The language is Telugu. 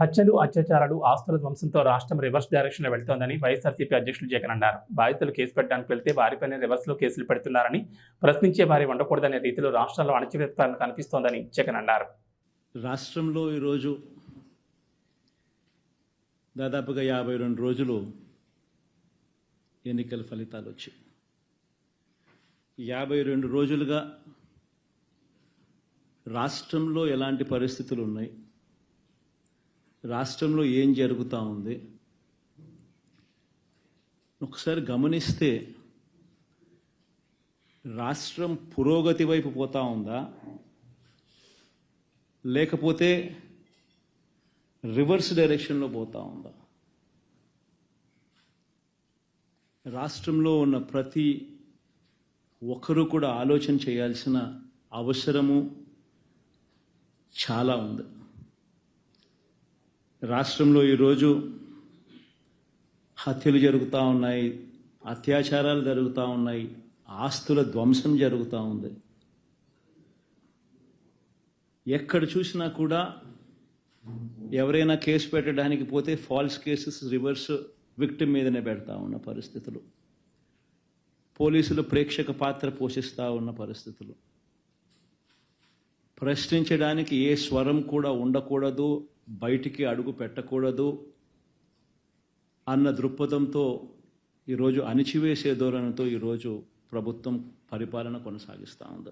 హత్యలు అత్యాచారాలు ఆస్తుల ధ్వంసంతో రాష్ట్రం రివర్స్ డైరెక్షన్లో వెళ్తోందని వైఎస్ఆర్సీపీ అధ్యక్షులు జగన్ అన్నారు. బాధితులు కేసు పెట్టడానికి వెళ్తే వారిపైనే రివర్స్లో కేసులు పెడుతున్నారని ప్రశ్నించే వారి ఉండకూడదనే రీతిలో రాష్ట్రంలో అణచివేత కనిపిస్తోందని జగన్ అన్నారు. రాష్ట్రంలో ఈరోజు దాదాపుగా యాభై రెండు రోజులు ఎన్నికల ఫలితాలు వచ్చాయి. యాభై రెండు రోజులుగా రాష్ట్రంలో ఎలాంటి పరిస్థితులు ఉన్నాయి? రాష్ట్రంలో ఏం జరుగుతూ ఉంది? ఒకసారి గమనిస్తే రాష్ట్రం పురోగతి వైపు పోతా ఉందా? లేకపోతే రివర్స్ డైరెక్షన్లో పోతా ఉందా? రాష్ట్రంలో ఉన్న ప్రతి ఒక్కరూ కూడా ఆలోచన చేయాల్సిన అవసరము చాలా ఉంది. రాష్ట్రంలో ఈరోజు హత్యలు జరుగుతూ ఉన్నాయి అత్యాచారాలు జరుగుతూ ఉన్నాయి ఆస్తుల ధ్వంసం జరుగుతూ ఉంది. ఎక్కడ చూసినా కూడా ఎవరైనా కేసు పెట్టడానికి పోతే ఫాల్స్ కేసెస్ రివర్స్ విక్టిమ్ మీదనే పెడతా ఉన్న పరిస్థితులు. పోలీసులు ప్రేక్షక పాత్ర పోషిస్తూ ఉన్న పరిస్థితులు. ప్రశ్నించడానికి ఏ స్వరం కూడా ఉండకూడదు బయటికి అడుగు పెట్టకూడదు అన్న దృక్పథంతో ఈరోజు అణిచివేసే ధోరణితో ఈరోజు ప్రభుత్వం పరిపాలన కొనసాగిస్తూ ఉంది.